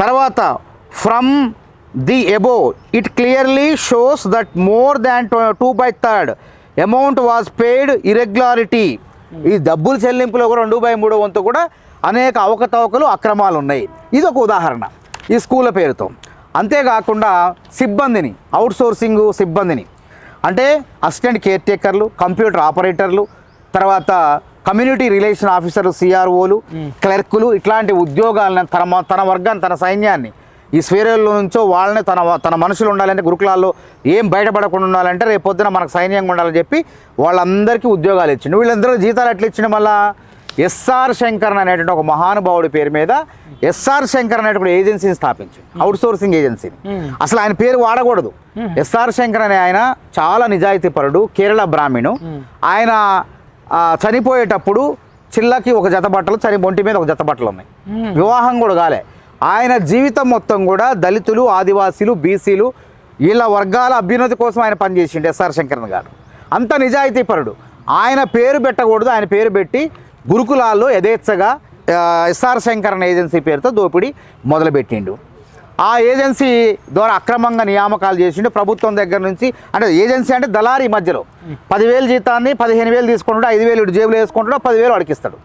తర్వాత from the above it clearly shows that more than two by third amount was paid irregularity ఈ డబ్బులు చెల్లింపులో కూడా రెండు బై మూడో వంతు కూడా అనేక అవకతవకలు అక్రమాలు ఉన్నాయి. ఇది ఒక ఉదాహరణ ఈ స్కూళ్ళ పేరుతో. అంతేకాకుండా సిబ్బందిని అవుట్ సోర్సింగ్ సిబ్బందిని. అంటే అసిస్టెంట్ కేర్ టేకర్లు కంప్యూటర్ ఆపరేటర్లు తర్వాత కమ్యూనిటీ రిలేషన్ ఆఫీసర్లు సిఆర్ఓలు క్లర్కులు ఇట్లాంటి ఉద్యోగాలను తన తన వర్గాన్ని తన సైన్యాన్ని ఈ స్వేరేల్లో నుంచో వాళ్ళని తన తన మనుషులు ఉండాలంటే గురుకులాల్లో ఏం బయటపడకుండా ఉండాలంటే రేపు పొద్దున మనకు సైన్యంగా ఉండాలని చెప్పి వాళ్ళందరికీ ఉద్యోగాలు ఇచ్చిండు. వీళ్ళందరూ జీతాలు ఎట్లా ఇచ్చిన మళ్ళా? ఎస్ఆర్ శంకరన్ అనేటువంటి ఒక మహానుభావుడి పేరు మీద ఎస్ఆర్ శంకర్ అనేటువంటి ఏజెన్సీని స్థాపించింది అవుట్ సోర్సింగ్ ఏజెన్సీని. అసలు ఆయన పేరు వాడకూడదు. ఎస్ఆర్ శంకర్ అనే ఆయన చాలా నిజాయితీపరుడు కేరళ బ్రాహ్మణు ఆయన చనిపోయేటప్పుడు చిల్లకి ఒక జత బట్టలు చని ఒంటి మీద ఒక జత బట్టలు ఉన్నాయి. వివాహం కూడా కాలే. ఆయన జీవితం మొత్తం కూడా దళితులు ఆదివాసీలు బీసీలు వీళ్ళ వర్గాల అభ్యున్నతి కోసం ఆయన పనిచేసిండు ఎస్ఆర్ శంకరన్ గారు. అంత నిజాయితీపరుడు. ఆయన పేరు పెట్టకూడదు ఆయన పేరు పెట్టి గురుకులాల్లో యథేచ్ఛగా ఎస్ఆర్ శంకరన్ ఏజెన్సీ పేరుతో దోపిడీ మొదలుపెట్టిండు. ఆ ఏజెన్సీ ద్వారా అక్రమంగా నియామకాలు చేసిండు. ప్రభుత్వం దగ్గర నుంచి అంటే ఏజెన్సీ అంటే దళారీ మధ్యలో. పదివేలు జీతాన్ని పదిహేను వేలు తీసుకుంటాడు ఐదు వేలు ఇటు జేబులో వేసుకుంటాడు పదివేలు అడిగిస్తాడు